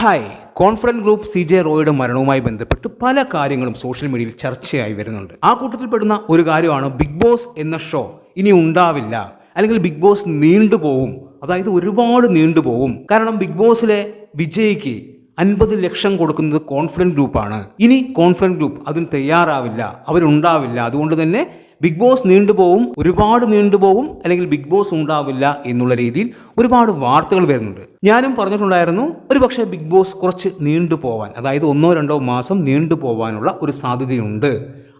Hi conference group C J റോയുടെ മരണവുമായി ബന്ധപ്പെട്ട് പല കാര്യങ്ങളും സോഷ്യൽ മീഡിയയിൽ ചർച്ചയായി വരുന്നുണ്ട്. ആ കൂട്ടത്തിൽപ്പെടുന്ന ഒരു കാര്യമാണ് ബിഗ് ബോസ് എന്ന ഷോ ഇനി ഉണ്ടാവില്ല. അല്ലെങ്കിൽ ബിഗ് ബോസ് നീണ്ടുപോകും അതായത് ഒരുപാട് നീണ്ടുപോകും കാരണം ബിഗ് ബോസിലെ വിജയിക്ക് അൻപത് ലക്ഷം കൊടുക്കുന്നത് കോൺഫിഡന്റ് ഗ്രൂപ്പാണ് ഇനി കോൺഫിഡന്റ് ഗ്രൂപ്പ് അതിന് തയ്യാറാവില്ല. അവരുണ്ടാവില്ല. അതുകൊണ്ട് തന്നെ ബിഗ് ബോസ് നീണ്ടുപോകും ഒരുപാട് നീണ്ടുപോകും അല്ലെങ്കിൽ ബിഗ് ബോസ് ഉണ്ടാവില്ല എന്നുള്ള രീതിയിൽ ഒരുപാട് വാർത്തകൾ വരുന്നുണ്ട്. ഞാനും പറഞ്ഞിട്ടുണ്ടായിരുന്നു ഒരു പക്ഷേ ബിഗ് ബോസ് കുറച്ച് നീണ്ടുപോവാൻ അതായത് ഒന്നോ രണ്ടോ മാസം നീണ്ടുപോവാനുള്ള ഒരു സാധ്യതയുണ്ട്.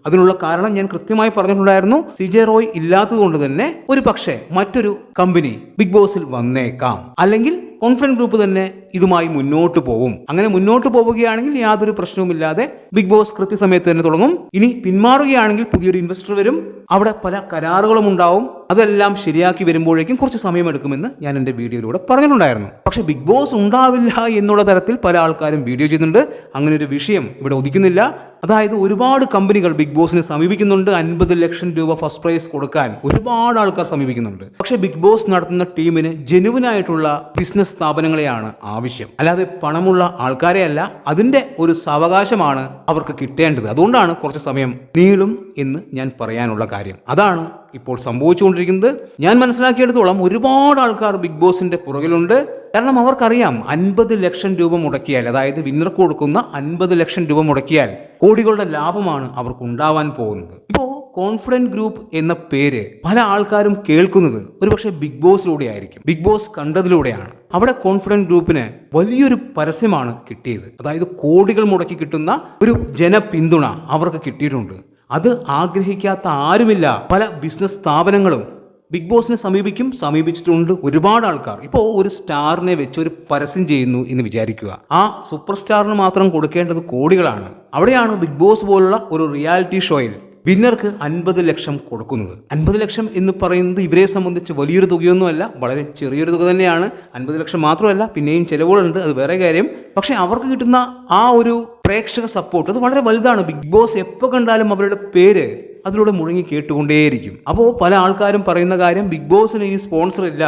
അതിനുള്ള കാരണം ഞാൻ കൃത്യമായി പറഞ്ഞിട്ടുണ്ടായിരുന്നു സിജെ റോയ് ഇല്ലാത്തതുകൊണ്ട് തന്നെ ഒരു പക്ഷേ മറ്റൊരു കമ്പനി ബിഗ് ബോസിൽ വന്നേക്കാം. അല്ലെങ്കിൽ കോൺഫിഡന്റ് ഗ്രൂപ്പ് തന്നെ ഇതുമായി മുന്നോട്ട് പോകും അങ്ങനെ മുന്നോട്ട് പോവുകയാണെങ്കിൽ യാതൊരു പ്രശ്നവുമില്ലാതെ ബിഗ് ബോസ് കൃത്യസമയത്ത് തന്നെ തുടങ്ങും. ഇനി പിന്മാറുകയാണെങ്കിൽ പുതിയൊരു ഇൻവെസ്റ്റർ വരും. അവിടെ പല കരാറുകളും ഉണ്ടാവും. അതെല്ലാം ശരിയാക്കി വരുമ്പോഴേക്കും കുറച്ച് സമയമെടുക്കുമെന്ന് ഞാൻ എന്റെ വീഡിയോയിലൂടെ പറഞ്ഞിട്ടുണ്ടായിരുന്നു. പക്ഷേ ബിഗ് ബോസ് ഉണ്ടാവില്ല എന്നുള്ള തരത്തിൽ പല ആൾക്കാരും വീഡിയോ ചെയ്യുന്നുണ്ട്. അങ്ങനെ ഒരു വിഷയം ഇവിടെ ഒതുക്കുന്നില്ല അതായത് ഒരുപാട് കമ്പനികൾ ബിഗ് ബോസിനെ സമീപിക്കുന്നുണ്ട്. അൻപത് ലക്ഷം രൂപ ഫസ്റ്റ് പ്രൈസ് കൊടുക്കാൻ ഒരുപാട് ആൾക്കാർ സമീപിക്കുന്നുണ്ട്. പക്ഷേ ബിഗ് ബോസ് നടത്തുന്ന ടീമിന് ജെനുവിനായിട്ടുള്ള ബിസിനസ് സ്ഥാപനങ്ങളെയാണ് ആവശ്യം. അല്ലാതെ പണമുള്ള ആൾക്കാരെ അല്ല അതിന്റെ ഒരു സാവകാശമാണ് അവർക്ക് കിട്ടേണ്ടത്. അതുകൊണ്ടാണ് കുറച്ച് സമയം നീളും എന്ന് ഞാൻ പറയാനുള്ള കാര്യം. അതാണ് ഇപ്പോൾ സംഭവിച്ചുകൊണ്ടിരിക്കുന്നത്. ഞാൻ മനസ്സിലാക്കിയെടുത്തോളം ഒരുപാട് ആൾക്കാർ ബിഗ് ബോസിന്റെ പുറകിലുണ്ട്. കാരണം അവർക്കറിയാം അൻപത് ലക്ഷം രൂപ മുടക്കിയാൽ അതായത് വിന്നർക്ക് കൊടുക്കുന്ന അൻപത് ലക്ഷം രൂപ മുടക്കിയാൽ കോടികളുടെ ലാഭമാണ് അവർക്ക് ഉണ്ടാവാൻ പോകുന്നത്. ഇപ്പോൾ കോൺഫിഡന്റ് ഗ്രൂപ്പ് എന്ന പേര് പല ആൾക്കാരും കേൾക്കുന്നത് ഒരുപക്ഷെ ബിഗ് ബോസിലൂടെ ആയിരിക്കും. ബിഗ് ബോസ് കണ്ടതിലൂടെയാണ്. അവിടെ കോൺഫിഡന്റ് ഗ്രൂപ്പിന് വലിയൊരു പരസ്യമാണ് കിട്ടിയത്. അതായത് കോടികൾ മുടക്കി കിട്ടുന്ന ഒരു ജനപിന്തുണ അവർക്ക് കിട്ടിയിട്ടുണ്ട്. അത് ആഗ്രഹിക്കാത്ത ആരുമില്ല. പല ബിസിനസ് സ്ഥാപനങ്ങളും ബിഗ് ബോസിനെ സമീപിക്കും സമീപിച്ചിട്ടുണ്ട് ഒരുപാട് ആൾക്കാർ. ഇപ്പോൾ ഒരു സ്റ്റാറിനെ വെച്ച് ഒരു പരസ്യം ചെയ്യുന്നു എന്ന് വിചാരിക്കുക. ആ സൂപ്പർ സ്റ്റാറിന് മാത്രം കൊടുക്കേണ്ടത് കോടികളാണ്. അവിടെയാണ് ബിഗ് ബോസ് പോലുള്ള ഒരു റിയാലിറ്റി ഷോയിൽ വിന്നർക്ക് അൻപത് ലക്ഷം കൊടുക്കുന്നത്. അൻപത് ലക്ഷം എന്ന് പറയുന്നത് ഇവരെ സംബന്ധിച്ച് വലിയൊരു തുകയൊന്നുമല്ല വളരെ ചെറിയൊരു തുക തന്നെയാണ്. അൻപത് ലക്ഷം മാത്രമല്ല പിന്നെയും ചിലവുകളുണ്ട് അത് വേറെ കാര്യം. പക്ഷെ അവർക്ക് കിട്ടുന്ന ആ ഒരു പ്രേക്ഷക സപ്പോർട്ട് അത് വളരെ വലുതാണ്. ബിഗ് ബോസ് എപ്പോൾ കണ്ടാലും അവരുടെ പേര് അതിലൂടെ മുഴുങ്ങി കേട്ടുകൊണ്ടേയിരിക്കും. അപ്പോൾ പല ആൾക്കാരും പറയുന്ന കാര്യം ബിഗ് ബോസിന് ഇനി സ്പോൺസർ ഇല്ല.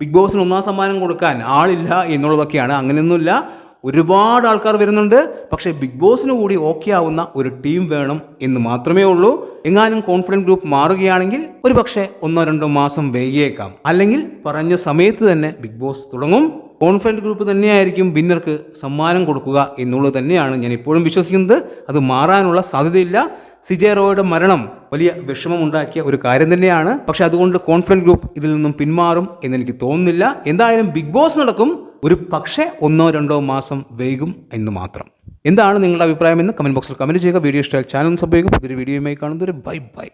ബിഗ് ബോസിന് ഒന്നാം സമ്മാനം കൊടുക്കാൻ ആളില്ല എന്നുള്ളതൊക്കെയാണ്. അങ്ങനെയൊന്നുമില്ല. ഒരുപാട് ആൾക്കാർ വരുന്നുണ്ട്. പക്ഷേ ബിഗ് ബോസിന് കൂടി ഓക്കെ ആവുന്ന ഒരു ടീം വേണം എന്ന് മാത്രമേ ഉള്ളൂ. എങ്ങാനും കോൺഫിഡന്റ് ഗ്രൂപ്പ് മാറുകയാണെങ്കിൽ ഒരു പക്ഷേ ഒന്നോ രണ്ടോ മാസം വൈകിയേക്കാം. അല്ലെങ്കിൽ പറഞ്ഞ സമയത്ത് തന്നെ ബിഗ് ബോസ് തുടങ്ങും. കോൺഫിഡന്റ് ഗ്രൂപ്പ് തന്നെയായിരിക്കും വിന്നർക്ക് സമ്മാനം കൊടുക്കുക എന്നുള്ളത് തന്നെയാണ് ഞാൻ ഇപ്പോഴും വിശ്വസിക്കുന്നത്. അത് മാറാനുള്ള സാധ്യതയില്ല. സിജെ റോയുടെ മരണം വലിയ വിഷമമുണ്ടാക്കിയ ഒരു കാര്യം തന്നെയാണ്. പക്ഷെ അതുകൊണ്ട് കോൺഫിഡന്റ് ഗ്രൂപ്പ് ഇതിൽ നിന്നും പിന്മാറും എന്നെനിക്ക് തോന്നുന്നില്ല. എന്തായാലും ബിഗ് ബോസ് നടക്കും. ഒരു പക്ഷേ ഒന്നോ രണ്ടോ മാസം വൈകും എന്ന് മാത്രം. എന്താണ് നിങ്ങളുടെ അഭിപ്രായം എന്ന് കമന്റ് ബോക്സിൽ കമന്റ് ചെയ്യുക. വീഡിയോ ഇഷ്ടമായാൽ ചാനൽ ചെയ്യുക. പുതിയൊരു വീഡിയോയുമായി കാണുന്നതൊരു ബൈ ബൈ.